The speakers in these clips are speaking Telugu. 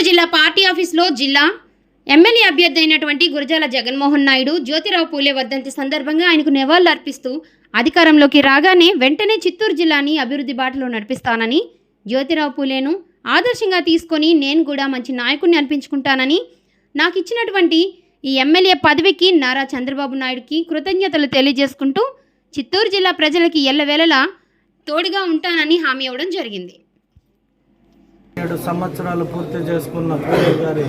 చిత్తూరు జిల్లా పార్టీ ఆఫీస్లో జిల్లా ఎమ్మెల్యే అభ్యర్థి అయినటువంటి గురజాల జగన్మోహన్ నాయుడు జ్యోతిరావు పూలే వర్ధంతి సందర్భంగా ఆయనకు నివాళులర్పిస్తూ అధికారంలోకి రాగానే వెంటనే చిత్తూరు జిల్లాని అభివృద్ధి బాటలో నడిపిస్తానని జ్యోతిరావు పూలేను ఆదర్శంగా తీసుకొని నేను కూడా మంచి నాయకుడిని అనిపించుకుంటానని నాకు ఇచ్చినటువంటి ఈ ఎమ్మెల్యే పదవికి నారా చంద్రబాబు నాయుడుకి కృతజ్ఞతలు తెలియజేసుకుంటూ చిత్తూరు జిల్లా ప్రజలకి ఎల్లవేళలా తోడుగా ఉంటానని హామీ ఇవ్వడం జరిగింది. ఏడు సంవత్సరాలు పూర్తి చేసుకున్న పూలే గారి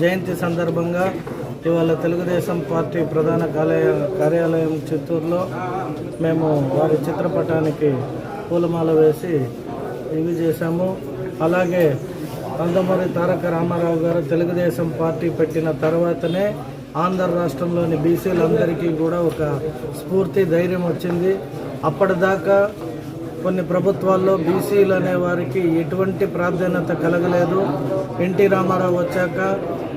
జయంతి సందర్భంగా ఇవాళ తెలుగుదేశం పార్టీ ప్రధాన కార్యాలయ కార్యాలయం చిత్తూరులో మేము వారి చిత్రపటానికి పూలమాల వేసి ఇవి చేశాము. అలాగే నందమూరి తారక రామారావు గారు తెలుగుదేశం పార్టీ పెట్టిన తర్వాతనే ఆంధ్ర రాష్ట్రంలోని బీసీలందరికీ కూడా ఒక స్ఫూర్తి ధైర్యం వచ్చింది. అప్పటిదాకా కొన్ని ప్రభుత్వాల్లో బీసీలు అనే వారికి ఎటువంటి ప్రాధాన్యత కలగలేదు. ఎన్టీ రామారావు వచ్చాక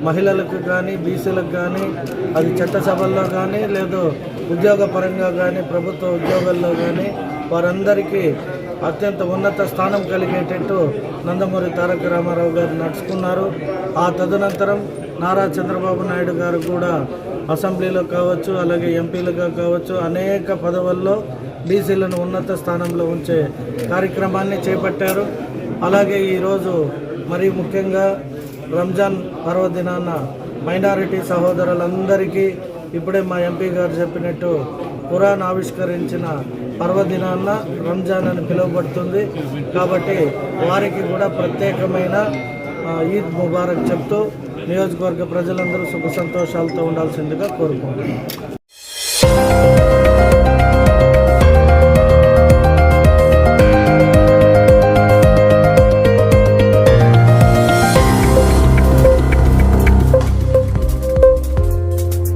మహిళలకు కానీ బీసీలకు కానీ అది చట్టసభల్లో కానీ లేదు ఉద్యోగపరంగా కానీ ప్రభుత్వ ఉద్యోగాల్లో కానీ వారందరికీ అత్యంత ఉన్నత స్థానం కలిగేటట్టు నందమూరి తారక రామారావు గారు నడుచుకున్నారు. ఆ తదనంతరం నారా చంద్రబాబు నాయుడు గారు కూడా అసెంబ్లీలో కావచ్చు అలాగే ఎంపీలుగా కావచ్చు అనేక పదవుల్లో బీసీలను ఉన్నత స్థానంలో ఉంచే కార్యక్రమాన్ని చేపట్టారు. అలాగే ఈరోజు మరీ ముఖ్యంగా రంజాన్ పర్వదినాన మైనారిటీ సహోదరులందరికీ ఇప్పుడే మా ఎంపీ గారు చెప్పినట్టు ఖురాన్ ఆవిష్కరించిన పర్వదినాన్న రంజాన్ అని పిలువబడుతుంది. కాబట్టి వారికి కూడా ప్రత్యేకమైన ఈద్ ముబారక్ చెప్తూ నియోజకవర్గ ప్రజలందరూ సుఖ సంతోషాలతో ఉండాల్సిందిగా కోరుకుంటున్నాను